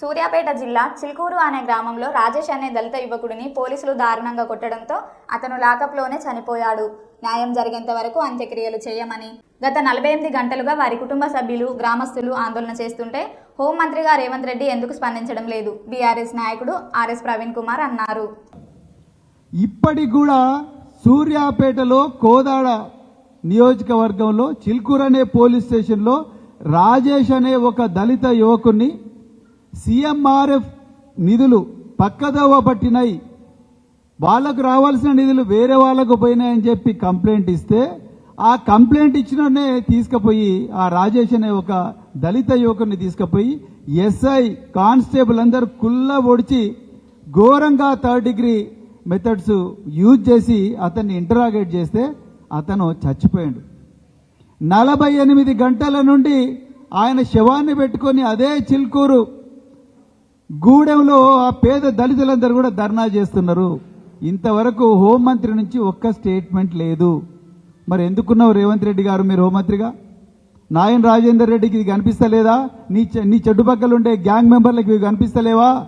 సూర్యాపేట జిల్లా చిల్కూరు అనే గ్రామంలో రాజేష్ అనే దళిత యువకుడిని పోలీసులు దారుణంగా కొట్టడంతో అతను లాకప్లోనే చనిపోయాడు. న్యాయం జరిగేంత వరకు అంత్యక్రియలు చేయమని. గత నలభై ఎనిమిది గంటలుగా వారి కుటుంబ సభ్యులు గ్రామస్తులు ఆందోళన చేస్తుంటే హోంమంత్రిగా రేవంత్ రెడ్డి ఎందుకు స్పందించడం లేదు? బీఆర్ఎస్ నాయకుడు ఆర్ఎస్ ప్రవీణ్ కుమార్ అన్నారు. ఇప్పటికి కూడా సూర్యాపేటలో కోదాడ నియోజకవర్గంలో చిల్కూరు అనే పోలీస్ స్టేషన్లో రాజేష్ అనే ఒక దళిత యువకుడిని సీఎంఆర్ఎఫ్ నిధులు పక్కదోవ పట్టినాయి. వాళ్ళకు రావాల్సిన నిధులు వేరే వాళ్ళకు పోయినాయని చెప్పి కంప్లైంట్ ఇస్తే ఆ కంప్లైంట్ ఇచ్చిననే తీసుకుపోయి ఆ రాజేష్ అనే ఒక దళిత యువకుని తీసుకుపోయి ఎస్ఐ కానిస్టేబుల్ అందరు కుల్ల ఒడిచి ఘోరంగా థర్డ్ డిగ్రీ మెథడ్స్ యూజ్ చేసి అతన్ని ఇంటరాగేట్ చేస్తే అతను చచ్చిపోయాడు. నలభై ఎనిమిది గంటల నుండి ఆయన శవాన్ని పెట్టుకొని అదే చిల్కూరు గూడెంలో ఆ పేద దళితులందరూ కూడా ధర్నా చేస్తున్నారు. ఇంతవరకు హోంమంత్రి నుంచి ఒక్క స్టేట్మెంట్ లేదు. మరి ఎందుకున్నావు రేవంత్ రెడ్డి గారు మీరు హోంమంత్రిగా? నాయన్ రాజేందర్ రెడ్డికి ఇది కనిపిస్తలేదా? నీ నీ చెడ్డు పక్కలుండే గ్యాంగ్ మెంబర్లకు ఇవి కనిపిస్తలేవా?